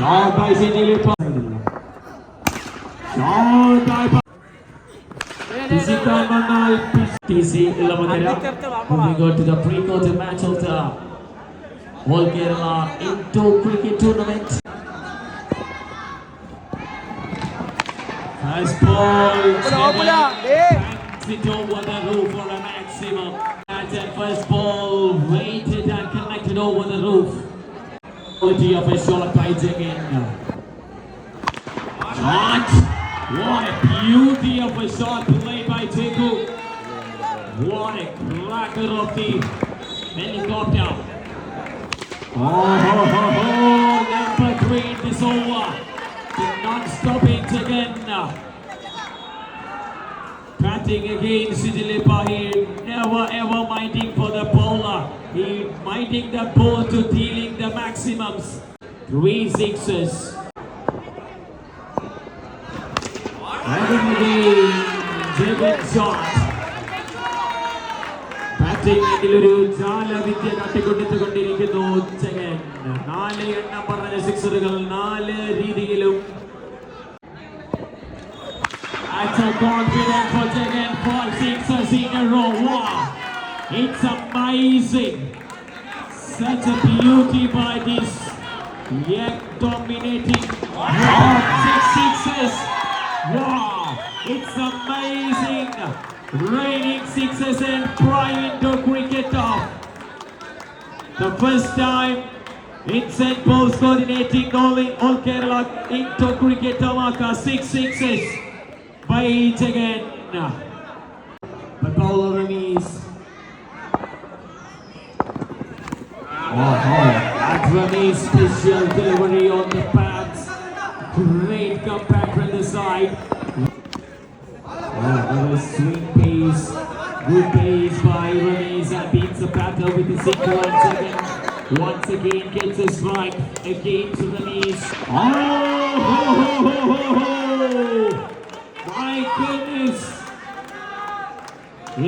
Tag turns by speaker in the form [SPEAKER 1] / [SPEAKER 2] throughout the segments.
[SPEAKER 1] Shot by City Lipa. Shot by Physical Manal TC Ilamadera. Moving on to the pre-quarter match of the All Kerala Indoor Cricket Tournament. Nice ball. Banks it over the roof for a maximum. And that first ball weighted and connected over the roof. Quality of a shot. Shot! What a beauty of a shot played by Jagu. What a cracker of the helicopter. Oh, ho, ho, ho. number three this over. The non-stop it again. Batting again, Sijilipa. He never ever minding for the bowler. He minding the ball to dealing the maximums. Three sixes. Batting again, Jagan shot. Batting ഇതിലൊരു ജാലവിദ്യ കാട്ടിക്കൊടുത്തുകൊണ്ടിരിക്കുന്നു ജഗൻ നാല് എണ്ണം പറഞ്ഞ സിക്സറുകൾ നാല് രീതിയിലും That's a confident for Jagan for sixers in a row. Wow! It's amazing. Such a beauty by this young dominating six sixes. Wow! It's amazing. Raining sixes and prime into cricket off. The first time in St. Paul's coordinating all, in, all Kerala into cricket Tamaka six sixes by each again. But bowler release. Oh, oh, that Rami's special delivery on the pads. Great comeback from the side. Oh, there was swing pace. Good pace by Ramis and beats the batter with the single once again. Once again gets a strike. Again to Ramis. Oh, ho, ho, ho, ho, ho. My goodness.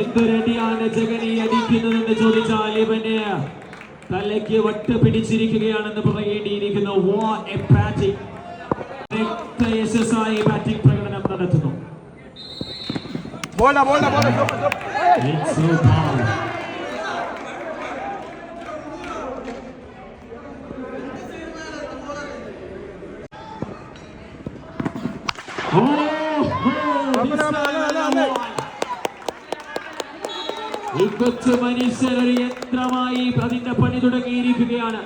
[SPEAKER 1] എന്തൊരടിയാണ് ജഗനി അടിക്കുന്നതെന്ന് ചോദിച്ചാൽ ഇവന് തലയ്ക്ക് വട്ട് പിടിച്ചിരിക്കുകയാണെന്ന് പറയേണ്ടിയിരിക്കുന്നു. വാ A പ്രകടനം നടത്തുന്നു. മനുഷ്യർ ഒരു യന്ത്രമാണ് അതിന്റെ പണി തുടങ്ങിയിരിക്കുകയാണ്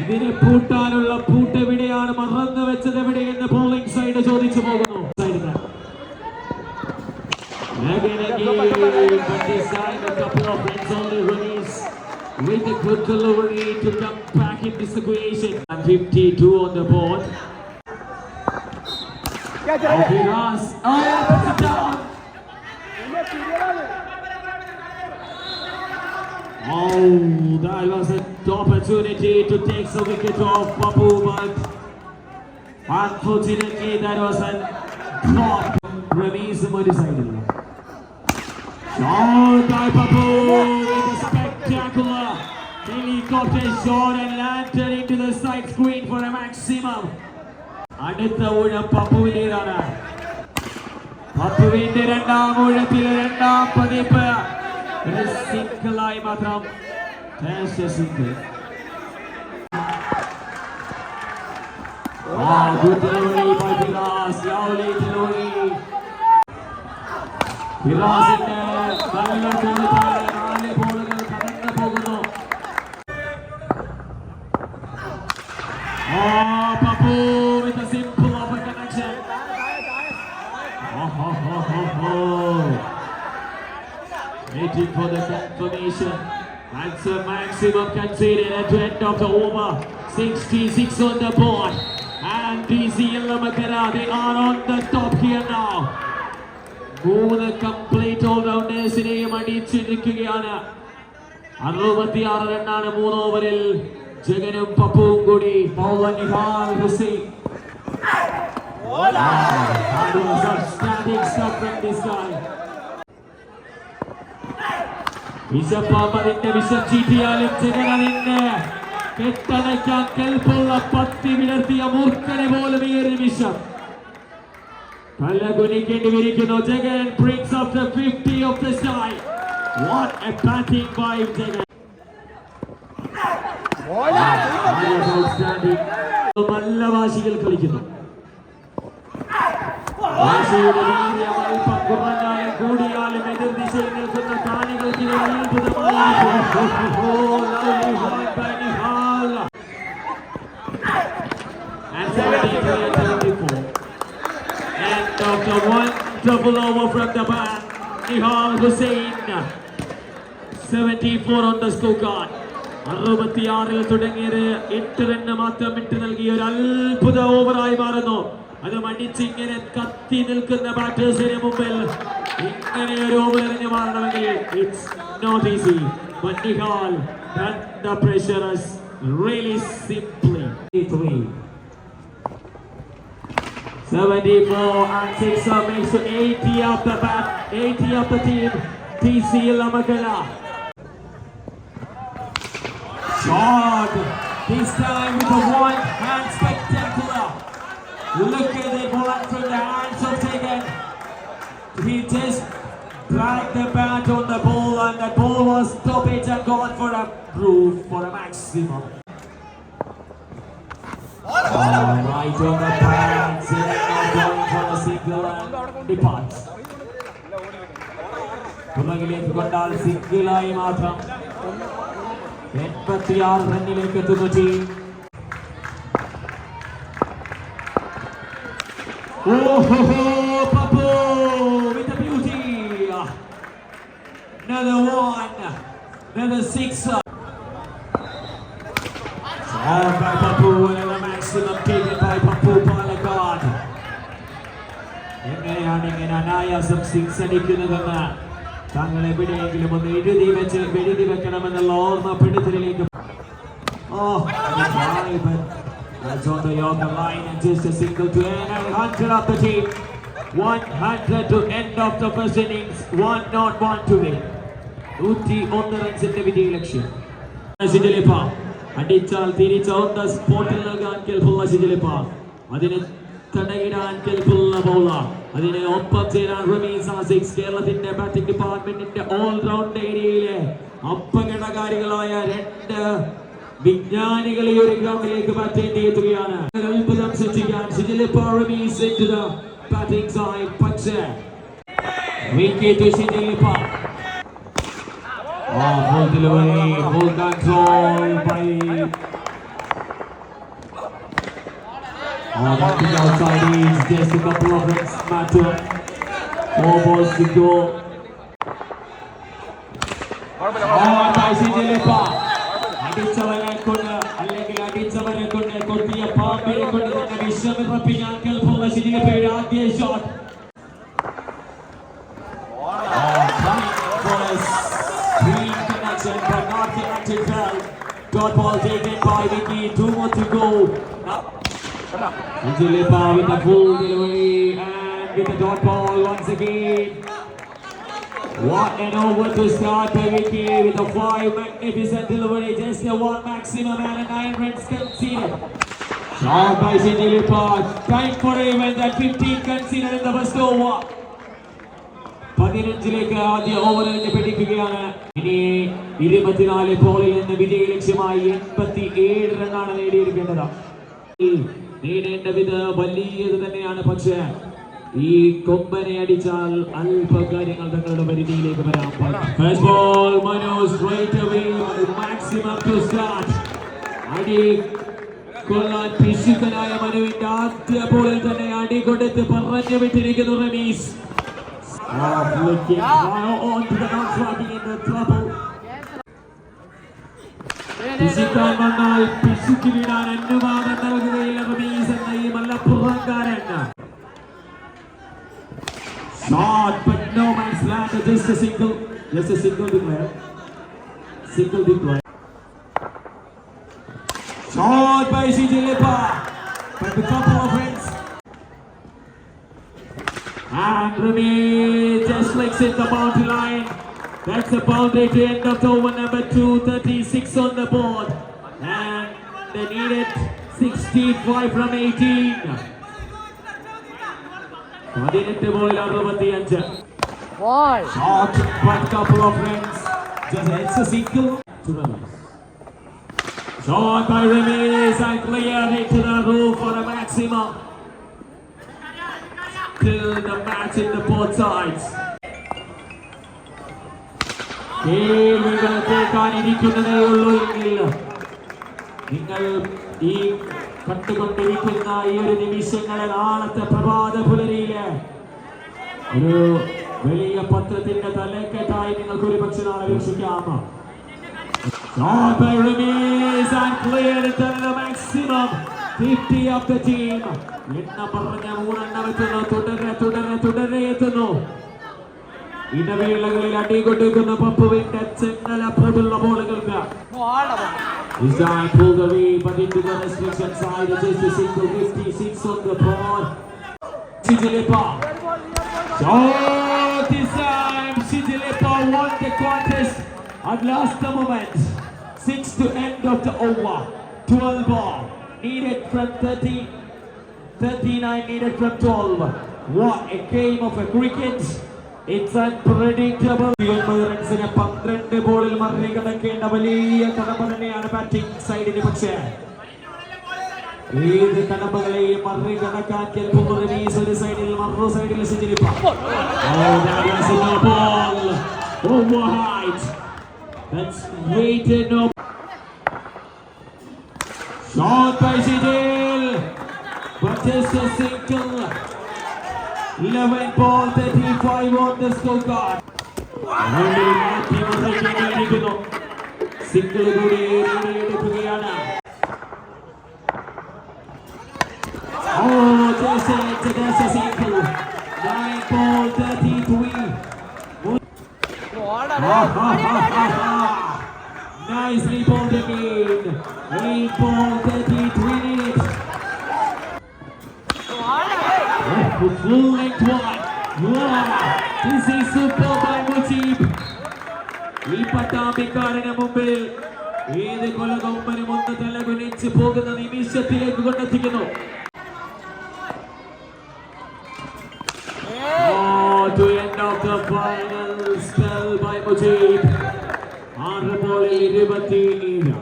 [SPEAKER 1] ഇതിനെ പൂട്ടാനുള്ള പൂട്ട് എവിടെയാണ് മറന്നു വെച്ചത് എവിടെയെന്ന് ബോളിംഗ് സൈഡ് ചോദിച്ചു പോകുന്നു with a good delivery to come back in this equation. And 52 on the board.
[SPEAKER 2] Catch
[SPEAKER 1] Oh,
[SPEAKER 2] it.
[SPEAKER 1] Viras. Oh, puts it down. Oh, that was an opportunity to take the wicket off Babu, but unfortunately that was a drop. Ramesh ഒരു സൈഡില്ല Shot by Babu with a spectacular helicopter shot and landed into the side screen for a maximum. അടുത്ത ഊഴം പപ്പുവിൻ്റെതാണ് പപ്പുവിന്റെ രണ്ടാം ഊഴത്തിലെ രണ്ടാം പതിപ്പ് ഒരു സിംഗിളായി മാത്രം single Ah, good delivery by Vilas. Lovely delivery. വിലാസിന്റെ നല്ല ബോളുകൾ നാല് ബോളുകൾ കടന്നു പോകുന്നു Oh, Papu Waiting for the confirmation. That's a maximum conceded at the end of the over. 66 on the board. And DC Lamakara, they are on the top here now. മൂന്ന് complete ഓൾറൗണ്ടേഴ്സിനെയും അടിച്ചിരിക്കുകയാണ് അറുപത്തിയാറ് റണ്ണാണ് മൂന്ന് ഓവറിൽ ജഗനും പപ്പുവും കൂടി പൗവൻ Nihal Hussain That was outstanding stuff from this guy. വിശപ്പാമ്പതിന്റെ വിശച്ചീറ്റിയാലും ചിരകറിന് കെട്ടടയ്ക്കാൻ കെൽപ്പുള്ള പത്തി വിടർത്തിയ മൂർഖനെ പോലും ഈ ഒരു നിമിഷം. തല കുനിക്കേണ്ടി വിരിക്കുന്നു Jagan prince of the fifty of the shy what a batting by Jagan. നല്ല വാശികൾ കളിക്കുന്നു. വാശിയുടെ lovely ball by Nihal. And 73 and 74. End of the one double over from the bat. Nihal Hussain. 74 on the scorecard. അറുപത്തിയാറിൽ തുടങ്ങിയത് എട്ട് run മാത്രം ഇട്ട് നൽകിയ ഒരു അത്ഭുത ഓവറായി മാറുന്നു അത് മടിച്ച് ഇങ്ങനെ കത്തി നിൽക്കുന്ന ബാറ്റേഴ്സിന് മുമ്പിൽ ഇങ്ങനെ ഒരു ഓവർ എറിഞ്ഞു മാറണമെങ്കിൽ it's not easy but Nihal the pressure is really simply three 74 and 6 up makes to 80 of the bat, 80 of the team. TC Lamakala. Shot. This time with a one hand spectacular. Look at it, one from the hands of Tegan. He just dragged the bat on the ball and the ball was stoppage and gone for a groove for a maximum. Oh, right on the pads, not going for a single and departs. പുറകിലേക്ക് കൊണ്ടാൽ സിംഗിളായി മാത്രം എൺപത്തിയാറ് റണ്ണിലേക്ക് എത്തുന്നു team ഓഹോ another six Oh, by Papu, another maximum taken by Papu Palakkad. എങ്ങനെയാണ് ഇങ്ങനെ അനായാസം six അടിക്കുന്നതെന്ന് താങ്കൾ എവിടെയെങ്കിലും ഒന്ന് എഴുതി വെച്ച് എഴുതി വെക്കണമെന്നുള്ള ഓർമ്മപ്പെടുത്തലിലേക്ക് Oh, and a drive, but that's on the Yorker line and just a single to end and 100 of the team. 100 to end of the first innings. One not one to win. നൂറ്റി ഒന്ന് റൺസിന്റെ വിജയ ലക്ഷ്യം. സിജലിപ്പ അടിച്ചാൽ തിരിച്ച ഒന്ന് സ്പോട്ടിൽ നൽകാൻ കെൽപ്പുള്ള സിജലിപ്പ അതിന് തടയിടാൻ കെൽപ്പുള്ള bowler അതിനെ ഒപ്പം ചേരാൻ റമീസ് ആസിക്സ് കേരളത്തിന്റെ ബാറ്റിംഗ് ഡിപ്പാർട്ട്മെന്റിന്റെ ഓൾറൗണ്ട് ഏരിയയിലെ അപകടകാരികളായ രണ്ട് വിജ്ഞാനികൾ ഈ ഒരു ഗ്രൗണ്ടിലേക്ക് ബാറ്റേണ്ടി എത്തുകയാണ്. അത്ഭുതം സൃഷ്ടിക്കാൻ സിജലിപ്പ റമീസ് ബാറ്റിംഗ് the പക്ഷേ വിക്കറ്റ് സിജലിപ്പ full delivery, full control by Oh, that thing outside is just a couple of minutes matter. Four balls to go. Oh, Taisi Jalepa. అటించవలేకుండా అల్లకి అటించవలేకుండా కొట్టి పాపి కొట్టి విశ్వమే పంపించాకల్ పోగా సిరిగిపోయాడు ఆద్య shot Dot ball taken by Vicky. Two more to go. Angelipa with the full delivery and with the dot ball once again. What an over to start by Vicky with a five magnificent delivery. Just a one maximum and a nine runs conceded. Shot by Angelipa. Time for even that 15 conceded in the first over. പതിനഞ്ചിലേക്ക് ആദ്യ over എറിഞ്ഞ് പിടിക്കുകയാണ് ഇനി ഇരുപത്തിനാല് ബോളിൽ നിന്ന് വിജയ ലക്ഷ്യമായി എൺപത്തി ഏഴ് റണ്ണാണ് നേടിയിരിക്കേണ്ടത് നേടേണ്ടത് വലിയത് തന്നെയാണ് പക്ഷേ ഈ കൊമ്പനെ അടിച്ചാൽ അല്പ കാര്യങ്ങൾ തങ്ങളുടെ പരിധിയിലേക്ക് വരാം away, maximum to start. അടി കൊള്ളാൻ പിശുക്കനായ മനുവിന്റെ ആദ്യ ബോളിൽ തന്നെ അടി കൊടുത്ത് പറഞ്ഞു വിട്ടിരിക്കുന്നു Rameez Oh, on to the non-tracking in the trouble. പിശുക്കാൻ വന്നാൽ പിശുക്ക് വീടാൻ അനുവാദം നൽകുകയില്ല റമീസ് എന്ന ഈ മല്ലപ്പുറക്കാരൻ Shot, but no man's land. Just a single, just a single declare. Single declare. Shot by CJ Lepa. But a couple of hits. And Remy just flicks it the boundary line. That's the boundary to end of the over number 236 on the board. And needed 65 from 18. പതിനെട്ട് ബോളിൽ അറുപത്തിയഞ്ച്
[SPEAKER 2] Why?
[SPEAKER 1] Short but couple of runs. Just it's a single to the left. Shot by Ramirez and cleared it to the roof for a maximum. Still the match in the both sides. കേൾക്കാനിരിക്കുന്നതേ ഉള്ളൂ എങ്കിൽ നിങ്ങൾ ഈ കണ്ടുകൊണ്ടിരിക്കുന്ന ഈ ഒരു നിമിഷങ്ങളെ നാളത്തെ പ്രഭാത പുലരിയിൽ ഒരു വലിയ പത്രത്തിന്റെ തലക്കെട്ടായി നിങ്ങൾക്ക് ഒരു പക്ഷെ നാളെ വീക്ഷിക്കാം Shot by and cleared to the maximum. 50 of the team. എണ്ണ പറഞ്ഞ മൂന്നെണ്ണം എത്തുന്നു തുടരെ തുടരെ തുടരെ എത്തുന്നു ഇടവേളകളിൽ അടികൊടുക്കുന്ന പപ്പുവിന്റെ ചെന്നല പോലുള്ള ബോളുകൾക്ക്
[SPEAKER 2] No hard about
[SPEAKER 1] Design pulled the lead, but into the restriction side, just a single 56 on the ball. Chijilipa. Shot this time, Chijilipa won the contest at last moment. Six to end of the over. 12 ball needed from 30, 39 needed from 12. What a game of a cricket. It's unpredictable. ഒൻപത് റൺസിന് പന്ത്രണ്ട് ബോളിൽ മറികടക്കേണ്ട വലിയ കടമ്പ തന്നെയാണ് batting സൈഡിന് പക്ഷേ ഏത് കടമ്പകളെയും മറികടക്കാൻ കെൽപ്പുന്നത് റമീസ് ഒരു സൈഡിൽ മറു സൈഡിൽ സുചരിപ്പ Oh, that was a no ball. Over height. That's waited no. Shot by Sidil. But just a single. 11 ball, 35 on the scorecard. അതുകൊണ്ട് മാറ്റി മറികടന്നിരിക്കുന്നു. സിംഗിൾ കൂടി നേടിയെടുക്കുകയാണ് Oh, just a, just a single. 9 ball, 33.
[SPEAKER 2] No hard
[SPEAKER 1] Ha, ha, ha, ha, ha. Nicely bowled again. 8 ball, 33
[SPEAKER 2] hard
[SPEAKER 1] Oh, full length one. Wow, this is super by Mujib. ഈ പട്ടാമ്പിക്കാരന് മുമ്പിൽ ഏത് കൊലകൊമ്പനും ഒന്ന് തലകുനിച്ച് പോകുന്ന നിമിഷത്തിലേക്ക് കൊണ്ടെത്തിക്കുന്നു Oh, to end of the final spell by Mujib. ആറ് ബോളിൽ ഇരുപത്തിയേഴ്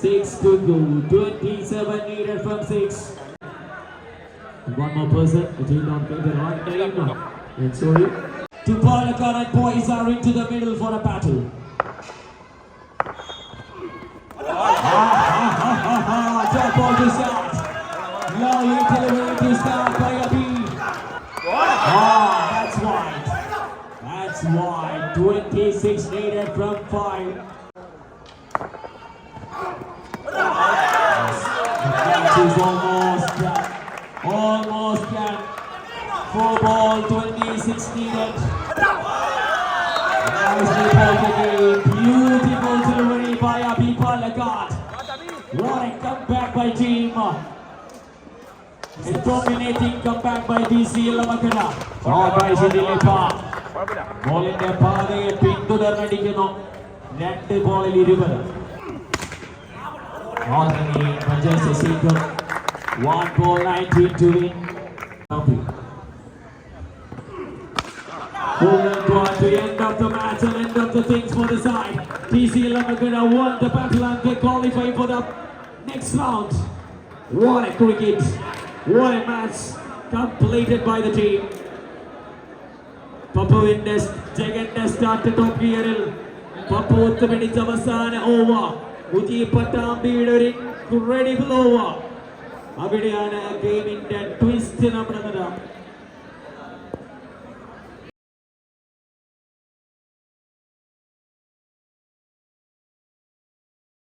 [SPEAKER 1] six to to twenty seven needed from six. One more person, it did not the right name. And sorry. Two Palakkad boys are into the middle for a battle. Ah, start. Delivery to start by. Ah, that's wide. That's wide. 26 needed from 5. dominating comeback by DC Lamakana. Shot by Shidilipa. ബോളിന്റെ പാതയെ പിന്തുടർന്നടിക്കുന്നു രണ്ട് ബോളിൽ ഇരുപത് Ordinary Manchester City. One ball, 19 to win. Happy. Moving on to the end of the match and end of the things for the side. TC Lamagana won the battle and they qualify for the next round. What a cricket. What a match completed by the team. പപ്പുവിന്റെ ജഗന്റെ start top ഗിയറിൽ പപ്പു ഒത്തുപിടിച്ച അവസാന over മുജി പട്ടാമ്പിയുടെ ഒരു incredible over അവിടെയാണ് ഗെയിമിന്റെ twist നടന്നത്